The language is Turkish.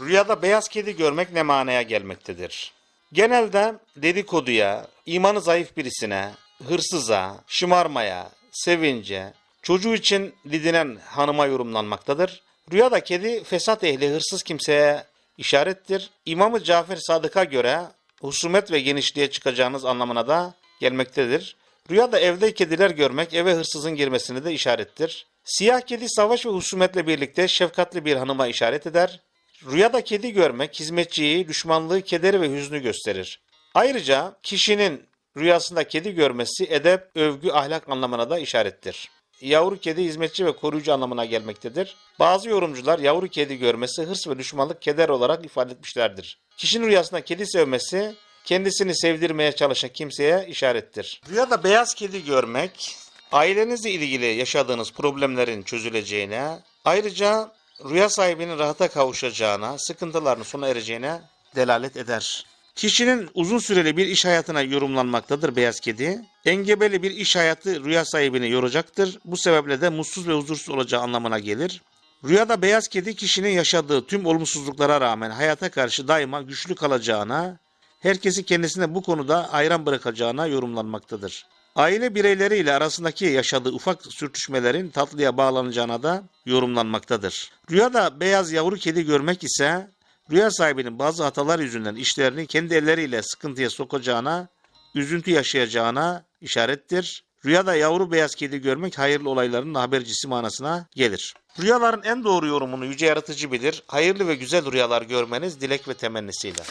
Rüyada beyaz kedi görmek ne manaya gelmektedir? Genelde dedikoduya, imanı zayıf birisine, hırsıza, şımarmaya, sevince, çocuğu için didinen hanıma yorumlanmaktadır. Rüyada kedi fesat ehli hırsız kimseye işarettir. İmamı Cafer Sadık'a göre husumet ve genişliğe çıkacağınız anlamına da gelmektedir. Rüyada evde kediler görmek eve hırsızın girmesini de işarettir. Siyah kedi savaş ve husumetle birlikte şefkatli bir hanıma işaret eder. Rüyada kedi görmek hizmetçiyi, düşmanlığı, kederi ve hüznü gösterir. Ayrıca kişinin rüyasında kedi görmesi edep, övgü, ahlak anlamına da işarettir. Yavru kedi hizmetçi ve koruyucu anlamına gelmektedir. Bazı yorumcular yavru kedi görmesi hırs ve düşmanlık keder olarak ifade etmişlerdir. Kişinin rüyasında kedi sevmesi kendisini sevdirmeye çalışan kimseye işarettir. Rüyada beyaz kedi görmek ailenizle ilgili yaşadığınız problemlerin çözüleceğine, ayrıca rüya sahibinin rahata kavuşacağına, sıkıntılarının sona ereceğine delalet eder. Kişinin uzun süreli bir iş hayatına yorumlanmaktadır beyaz kedi. Engebeli bir iş hayatı rüya sahibini yoracaktır. Bu sebeple de mutsuz ve huzursuz olacağı anlamına gelir. Rüyada beyaz kedi kişinin yaşadığı tüm olumsuzluklara rağmen hayata karşı daima güçlü kalacağına, herkesi kendisine bu konuda hayran bırakacağına yorumlanmaktadır. Aile bireyleriyle arasındaki yaşadığı ufak sürtüşmelerin tatlıya bağlanacağına da yorumlanmaktadır. Rüyada beyaz yavru kedi görmek ise rüya sahibinin bazı hatalar yüzünden işlerini kendi elleriyle sıkıntıya sokacağına, üzüntü yaşayacağına işarettir. Rüyada yavru beyaz kedi görmek hayırlı olayların habercisi manasına gelir. Rüyaların en doğru yorumunu yüce yaratıcı bilir. Hayırlı ve güzel rüyalar görmeniz dilek ve temennisiyle.